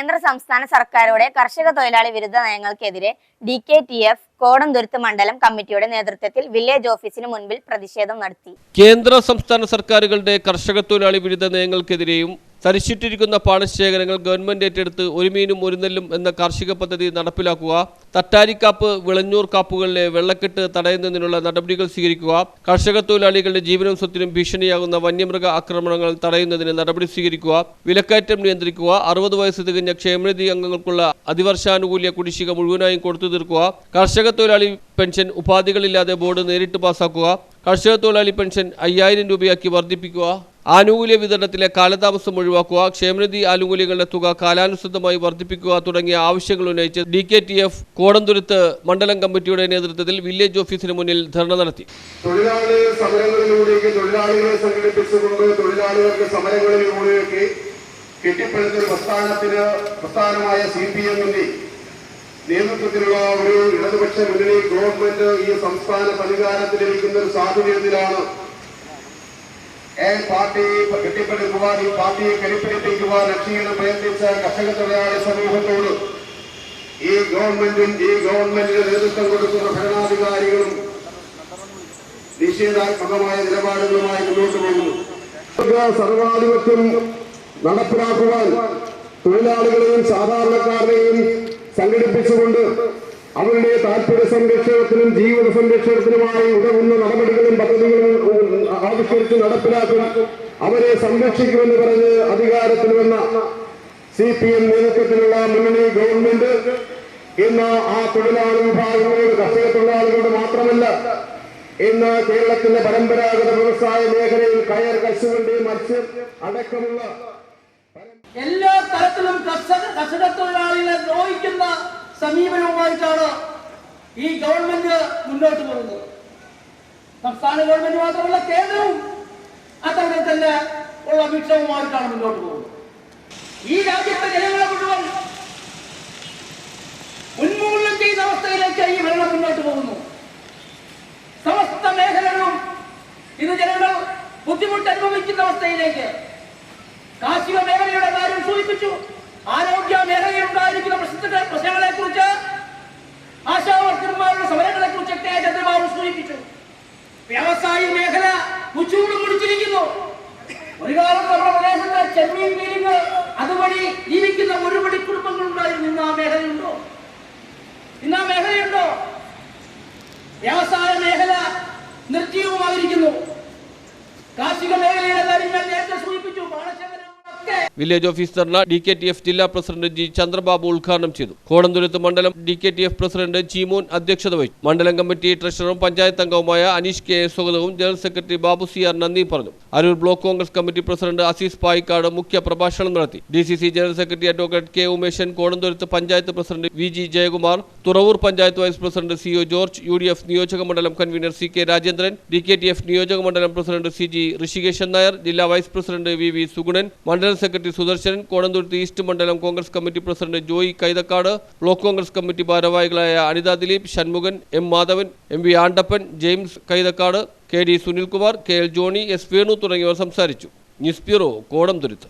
കേന്ദ്ര സംസ്ഥാന സർക്കാരുടെ കർഷക തൊഴിലാളി വിരുദ്ധ നയങ്ങൾക്കെതിരെ D K T F Kodamthuruthu മണ്ഡലം കമ്മിറ്റിയുടെ നേതൃത്വത്തിൽ വില്ലേജ് ഓഫീസിന് മുൻപിൽ പ്രതിഷേധം നടത്തി. കേന്ദ്ര സംസ്ഥാന സർക്കാരുകളുടെ കർഷക തൊഴിലാളി വിരുദ്ധ നയങ്ങൾക്കെതിരെയും തരിച്ചിട്ടിരിക്കുന്ന പാടശേഖരങ്ങൾ ഗവൺമെന്റ് ഏറ്റെടുത്ത് ഒരു മീനും ഒരു നെല്ലും എന്ന കാർഷിക പദ്ധതി നടപ്പിലാക്കുക തട്ടാരിക്കാപ്പ് വിളഞ്ഞൂർ കാപ്പുകളിലെ വെള്ളക്കെട്ട് തടയുന്നതിനുള്ള നടപടികൾ സ്വീകരിക്കുക കർഷക തൊഴിലാളികളുടെ ജീവനും സ്വത്തിനും ഭീഷണിയാകുന്ന വന്യമൃഗ ആക്രമണങ്ങൾ തടയുന്നതിന് നടപടി സ്വീകരിക്കുക വിലക്കയറ്റം നിയന്ത്രിക്കുക അറുപത് വയസ്സ് തികഞ്ഞ ക്ഷേമനിധി അംഗങ്ങൾക്കുള്ള അതിവർഷാനുകൂല്യ കുടിശ്ശിക മുഴുവനായും കൊടുത്തു തീർക്കുക കർഷക തൊഴിലാളി പെൻഷൻ ഉപാധികളില്ലാതെ ബോർഡ് നേരിട്ട് പാസാക്കുക കർഷക തൊഴിലാളി പെൻഷൻ അയ്യായിരം രൂപയാക്കി വർദ്ധിപ്പിക്കുക. ആനുകൂല്യ വിതരണത്തിലെ കാലതാമസം ഒഴിവാക്കുക ക്ഷേമനിധി ആനുകൂല്യങ്ങളുടെ തുക കാലാനുസൃതമായി വർദ്ധിപ്പിക്കുക തുടങ്ങിയ ആവശ്യങ്ങൾ ഉന്നയിച്ച് D K T F Kodamthuruthu മണ്ഡലം കമ്മിറ്റിയുടെ നേതൃത്വത്തിൽ വില്ലേജ് ഓഫീസിന് മുന്നിൽ ധർണ നടത്തി. തൊഴിലാളികളെ പ്രസ്ഥാനമായ സി പി നേതൃത്വത്തിലുള്ള ഒരു ഇടതുപക്ഷ മുന്നണി ഗവൺമെന്റ് ഈ സംസ്ഥാനത്ത് അധികാരത്തിലിരിക്കുന്ന ഒരു സാഹചര്യത്തിലാണ് കെട്ടിപ്പടുക്കുവാൻ ഈ പാർട്ടിയെ കെട്ടിപ്പിടിപ്പിക്കുവാൻ അക്ഷീണം പ്രയത്നിച്ച കർഷക തൊഴിലാളി സമൂഹത്തോട് ഈ ഗവൺമെന്റും ഈ ഗവൺമെന്റിന് നേതൃത്വം കൊടുക്കുന്ന ഭരണാധികാരികളും നിഷേധാത്മകമായ നിലപാടുകളുമായി മുന്നോട്ട് പോകുന്നു. സർവാധിപത്യം നടപ്പിലാക്കുവാൻ തൊഴിലാളികളെയും സാധാരണക്കാരെയും സംഘടിപ്പിച്ചുകൊണ്ട് അവരുടെ താല്പര്യ സംരക്ഷണത്തിനും ജീവിത സംരക്ഷണത്തിനുമായി ഉതകുന്ന നടപടികളും പദ്ധതികളും ആവിഷ്കരിച്ച് നടപ്പിലാക്കും. അവരെ സംരക്ഷിക്കുമെന്ന് പറഞ്ഞ് അധികാരത്തിൽ വന്ന സി പി എം നേതൃത്വത്തിലുള്ള മുന്നണി ഗവൺമെന്റ് ഇന്ന് ആ തൊഴിലാളി വിഭാഗങ്ങളോട് കർഷക തൊഴിലാളികളോട് മാത്രമല്ല ഇന്ന് കേരളത്തിന്റെ പരമ്പരാഗത വ്യവസായ മേഖലയിൽ കയർ കശുവണ്ടി മത്സ്യം അടക്കമുള്ള എല്ലാ തരത്തിലും കർഷക കർഷക തൊഴിലാളികളെ ദ്രോഹിക്കുന്ന സമീപനവുമായിട്ടാണ് ഈ ഗവൺമെന്റ് മുന്നോട്ട് പോകുന്നത്. സംസ്ഥാന ഗവൺമെന്റ് മാത്രമല്ല കേന്ദ്രവും അത്തരത്തിൽ തന്നെ ഉള്ള വീക്ഷണവുമായിട്ടാണ് മുന്നോട്ട് പോകുന്നത്. ഈ രാജ്യത്തെ ജനങ്ങളെ മുഴുവൻ ഉന്മൂലനം ചെയ്യുന്ന അവസ്ഥയിലേക്ക് ഈ ഭരണം മുന്നോട്ട് പോകുന്നു. സമസ്ത മേഖലകളും ഇത് ജനങ്ങൾ ബുദ്ധിമുട്ട് അനുഭവിക്കുന്ന അവസ്ഥയിലേക്ക് കാർഷിക മേഖലയുടെ കാര്യം സൂചിപ്പിച്ചു. ആരോഗ്യ മേഖലയിൽ ഉണ്ടായിരിക്കുന്ന പ്രശ്നത്തെ പ്രശ്നങ്ങളെ കുറിച്ച് ആശാവർക്കന്മാരുടെ സമരങ്ങളെ കുറിച്ചൊക്കെ ചന്ദ്രബാബു സൂചിപ്പിച്ചു. വ്യവസായ മേഖല മുച്ചൂട് മുടിച്ചിരിക്കുന്നു. ഒരു കാലത്ത് നമ്മുടെ പ്രദേശത്ത് ചെമ്മീൻ മീനിങ് അതുവഴി ജീവിക്കുന്ന ഒരുപടി കുടുംബങ്ങൾ ഉണ്ടായിരുന്നു ഇന്ന് ആ മേഖലയുണ്ടോ? ഇന്ന് ആ മേഖലയുണ്ടോ? വ്യവസായ മേഖല നിർജീവമായിരിക്കുന്നു കാർഷിക മേഖലയുടെ കാര്യം ഞാൻ നേരത്തെ സൂചിപ്പിച്ചു പാടശേഖരങ്ങളൊക്കെ village dharna D K T F ജില്ലാ പ്രസിഡന്റ് ജി ചന്ദ്രബാബു ഉദ്ഘാടനം ചെയ്തു. കോടന്തുരുത്ത് മണ്ഡലം D K T F president Cheemon അധ്യക്ഷത വഹിച്ചു. മണ്ഡലം കമ്മിറ്റി ട്രഷററും പഞ്ചായത്ത് അംഗവുമായ അനീഷ് കെ സ്വാഗതവും general secretary Babu C R നന്ദി പറഞ്ഞു. Aroor block Congress committee president Azeez Payikkad മുഖ്യ പ്രഭാഷണം നടത്തി. D C C general secretary advocate K Umeshan Kodamthuruthu panchayat president V G Jayakumar Thuravoor panchayat vice president C O George U D F നിയോജക മണ്ഡലം convener C K Rajendran D K T F നിയോജക മണ്ഡലം president C G Rishikesan Nair ജില്ലാ vice president V V Sugunan മണ്ഡലം secretary Sudarshan Kodanthuruth east മണ്ഡലം Congress committee president Joy Kaithakkad block Congress committee ഭാരവാഹികളായ Anitha Dileep Shanmughan M Madhavan M V Andappan James Kaithakkad K D Sunilkumar K L Johny S Venu തുടങ്ങിയവർ സംസാരിച്ചു. News bureau Kodamthuruthu.